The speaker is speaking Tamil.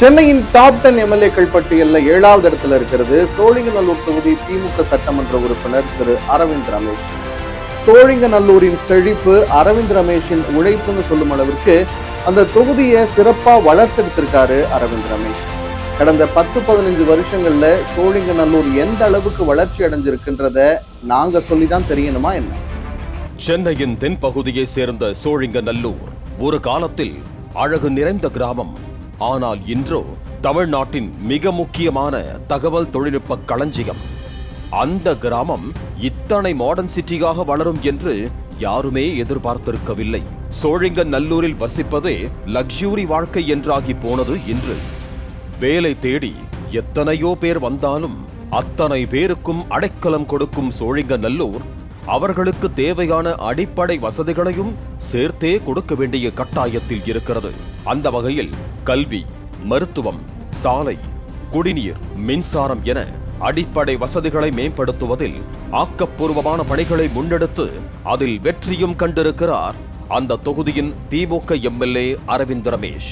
சென்னையின் டாப் டென் எம்எல்ஏக்கள் பட்டியலில் ஏழாவது இடத்துல இருக்கிறது. சோழிங்கநல்லூர் தொகுதி திமுக சட்டமன்ற உறுப்பினர் திரு அரவிந்த் ரமேஷ். சோழிங்கநல்லூரின் செழிப்பு அரவிந்த் ரமேஷின் உழைப்புன்னு சொல்லும் அளவிற்கு அந்த தொகுதியை சிறப்பாக வளர்த்தெடுத்திருக்காரு அரவிந்த் ரமேஷ். கடந்த பத்து பதினஞ்சு வருஷங்கள்ல சோழிங்கநல்லூர் எந்த அளவுக்கு வளர்ச்சி அடைஞ்சிருக்குன்றத நாங்க சொல்லிதான் தெரியணுமா என்ன? சென்னையின் தென்பகுதியை சேர்ந்த சோழிங்கநல்லூர் ஒரு காலத்தில் அழகு நிறைந்த கிராமம் ஆனால் இன்றோ தமிழ்நாட்டின் மிக முக்கியமான தகவல் தொழில்நுட்ப களஞ்சியம். அந்த கிராமம் இத்தனை மாடர்ன் சிட்டியாக வளரும் என்று யாருமே எதிர்பார்த்திருக்கவில்லை. சோழிங்கநல்லூரில் வசிப்பதே லக்ஸுரி வாழ்க்கை என்றாகி போனது இன்று. வேலை தேடி எத்தனையோ பேர் வந்தாலும் அத்தனை பேருக்கும் அடைக்கலம் கொடுக்கும் சோழிங்கநல்லூர் அவர்களுக்கு தேவையான அடிப்படை வசதிகளையும் சேர்த்தே கொடுக்க வேண்டிய கட்டாயத்தில் இருக்கிறது. அந்த வகையில் கல்வி மருத்துவம் சாலை குடிநீர் மின்சாரம் என அடிப்படை வசதிகளை மேம்படுத்துவதில் ஆக்கப்பூர்வமான பணிகளை முன்னெடுத்து அதில் வெற்றியும் கண்டிருக்கிறார். அந்த தொகுதியின் திமுக எம்எல்ஏ அரவிந்த் ரமேஷ்.